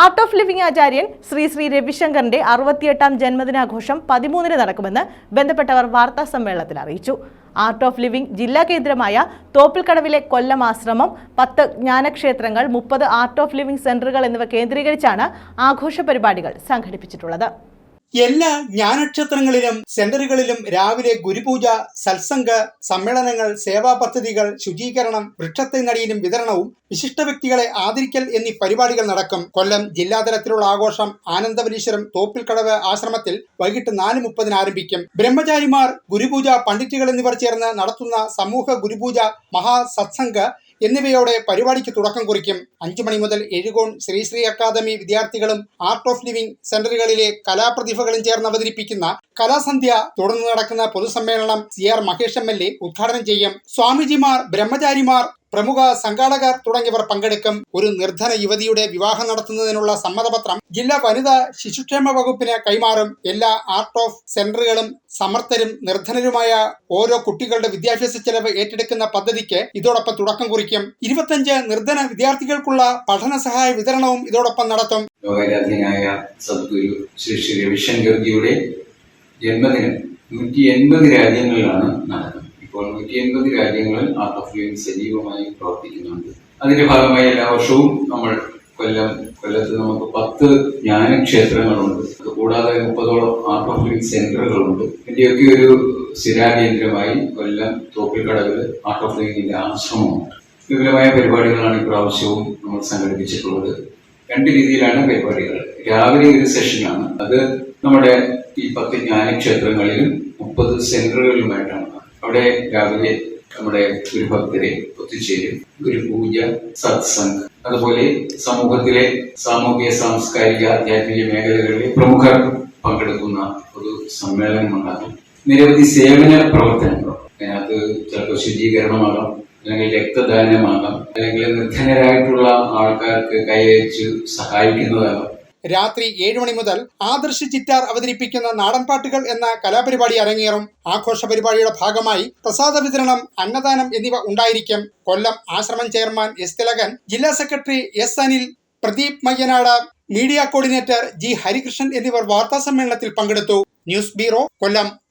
Art of living ആചാര്യൻ ശ്രീ ശ്രീ രവിശങ്കറിന്റെ അറുപത്തിയെട്ടാം ജന്മദിനാഘോഷം പതിമൂന്നിന് നടക്കുമെന്ന് ബന്ധപ്പെട്ടവർ വാർത്താ സമ്മേളനത്തിൽ അറിയിച്ചു. ആർട്ട് ഓഫ് ലിവിംഗ് ജില്ലാ കേന്ദ്രമായ തോപ്പിൽക്കടവിലെ കൊല്ലം ആശ്രമം പത്ത് ജ്ഞാനക്ഷേത്രങ്ങൾ മുപ്പത് ആർട്ട് ഓഫ് ലിവിംഗ് സെന്ററുകൾ എന്നിവ കേന്ദ്രീകരിച്ചാണ് ആഘോഷ പരിപാടികൾ സംഘടിപ്പിച്ചിട്ടുള്ളത്. എല്ലാ ജ്ഞാനക്ഷേത്രങ്ങളിലും സെന്ററുകളിലും രാവിലെ ഗുരുപൂജ സത്സംഗ സമ്മേളനങ്ങൾ സേവാ പദ്ധതികൾ ശുചീകരണം വൃക്ഷത്തെ നടീലും വിതരണവും വിശിഷ്ട വ്യക്തികളെ ആദരിക്കൽ എന്നീ പരിപാടികൾ നടക്കും. കൊല്ലം ജില്ലാതലത്തിലുള്ള ആഘോഷം ആനന്ദവനീശ്വരം തോപ്പിൽക്കടവ് ആശ്രമത്തിൽ വൈകിട്ട് നാല് മുപ്പതിന് ആരംഭിക്കും. ബ്രഹ്മചാരിമാർ ഗുരുപൂജ പണ്ഡിറ്റുകൾ എന്നിവർ ചേർന്ന് നടത്തുന്ന സമൂഹ ഗുരുപൂജ മഹാസത്സംഗ എന്നിവയോടെ പരിപാടിക്ക് തുടക്കം കുറിക്കും. അഞ്ചു മണി മുതൽ എഴുകോൺ ശ്രീശ്രീ അക്കാദമി വിദ്യാർത്ഥികളും ആർട്ട് ഓഫ് ലിവിംഗ് സെന്ററുകളിലെ കലാപ്രതിഭകളും ചേർന്ന് അവതരിപ്പിക്കുന്ന കലാസന്ധ്യ തുടർന്ന് നടക്കുന്ന പൊതുസമ്മേളനം C R Mahesh M L A ഉദ്ഘാടനം ചെയ്യും. സ്വാമിജിമാർ ബ്രഹ്മചാരിമാർ പ്രമുഖ സംഘാടകർ തുടങ്ങിയവർ പങ്കെടുക്കും. ഒരു നിർധന യുവതിയുടെ വിവാഹം നടത്തുന്നതിനുള്ള സമ്മതപത്രം ജില്ലാ വനിതാ ശിശുക്ഷേമ വകുപ്പിന് കൈമാറും. എല്ലാ ആർട്ട് ഓഫ് സെന്ററുകളും സമർത്ഥരും നിർധനരുമായ ഓരോ കുട്ടികളുടെ വിദ്യാഭ്യാസ ചെലവ് ഏറ്റെടുക്കുന്ന പദ്ധതിക്ക് ഇതോടൊപ്പം തുടക്കം കുറിക്കും. ഇരുപത്തഞ്ച് നിർധന വിദ്യാർത്ഥികൾക്കുള്ള പഠന സഹായ വിതരണവും ഇതോടൊപ്പം നടത്തും. ലോകാരാധ്യനായ സദ്ഗുരു ശ്രീ ശ്രീ രവിശങ്കർജിയുടെ ജന്മദിനം നൂറ്റി എൺപത് രാജ്യങ്ങളിലാണ് നടക്കുന്നത്. ഇപ്പോൾ നൂറ്റി എൺപത് രാജ്യങ്ങളിൽ ആർട്ട് ഓഫ് ലിവിംഗ് സജീവമായി പ്രവർത്തിക്കുന്നുണ്ട്. അതിന്റെ ഭാഗമായി എല്ലാ വർഷവും നമ്മൾ കൊല്ലം കൊല്ലത്ത് നമുക്ക് പത്ത് ജ്ഞാനക്ഷേത്രങ്ങളുണ്ട്. അതുകൂടാതെ മുപ്പതോളം ആർട്ട് ഓഫ് ലിവിംഗ് സെന്ററുകളുണ്ട്. ഇതിന്റെയൊക്കെ ഒരു സ്ഥിരാകേന്ദ്രമായി കൊല്ലം തോപ്പിൽക്കടവിൽ ആർട്ട് ഓഫ് ലിവിംഗിന്റെ ആശ്രമമുണ്ട്. വിപുലമായ പരിപാടികളാണ് ഇപ്രാവശ്യവും നമ്മൾ സംഘടിപ്പിച്ചിട്ടുള്ളത്. രണ്ട് രീതിയിലാണ് പരിപാടികൾ. രാവിലെ ഒരു സെഷനാണ്. അത് നമ്മുടെ ഈ പത്ത് ജ്ഞാനക്ഷേത്രങ്ങളിലും മുപ്പത് സെന്ററുകളിലുമായിട്ടാണ്. അവിടെ രാവിലെ നമ്മുടെ ഗുരുഭക്തരെ ഒത്തുചേരും. ഗുരുപൂജ സത്സംഗ് അതുപോലെ സമൂഹത്തിലെ സാമൂഹിക സാംസ്കാരിക ആധ്യാത്മിക മേഖലകളിലെ പ്രമുഖർ പങ്കെടുക്കുന്ന ഒരു സമ്മേളനം സമ്മേളനമുണ്ടാകും. നിരവധി സേവന പ്രവർത്തനങ്ങൾ. അതിനകത്ത് ചിലപ്പോൾ ശുചീകരണമാകാം അല്ലെങ്കിൽ രക്തദാനമാകാം അല്ലെങ്കിൽ നിർധനരായിട്ടുള്ള ആൾക്കാർക്ക് കൈവച്ച് സഹായിക്കുന്നതാകാം. രാത്രി ഏഴ് മണി മുതൽ ആദർശ് ചിറ്റാർ അവതരിപ്പിക്കുന്ന നാടൻപാട്ടുകൾ എന്ന കലാപരിപാടി അരങ്ങേറും. ആഘോഷ പരിപാടിയുടെ ഭാഗമായി പ്രസാദ വിതരണം അന്നദാനം എന്നിവ ഉണ്ടായിരിക്കും. കൊല്ലം ആശ്രമം ചെയർമാൻ എസ് തിലകൻ ജില്ലാ secretary S Anil Pradeep Mayyanad media coordinator G Harikrishnan എന്നിവർ വാർത്താ സമ്മേളനത്തിൽ പങ്കെടുത്തു. News bureau Kollam.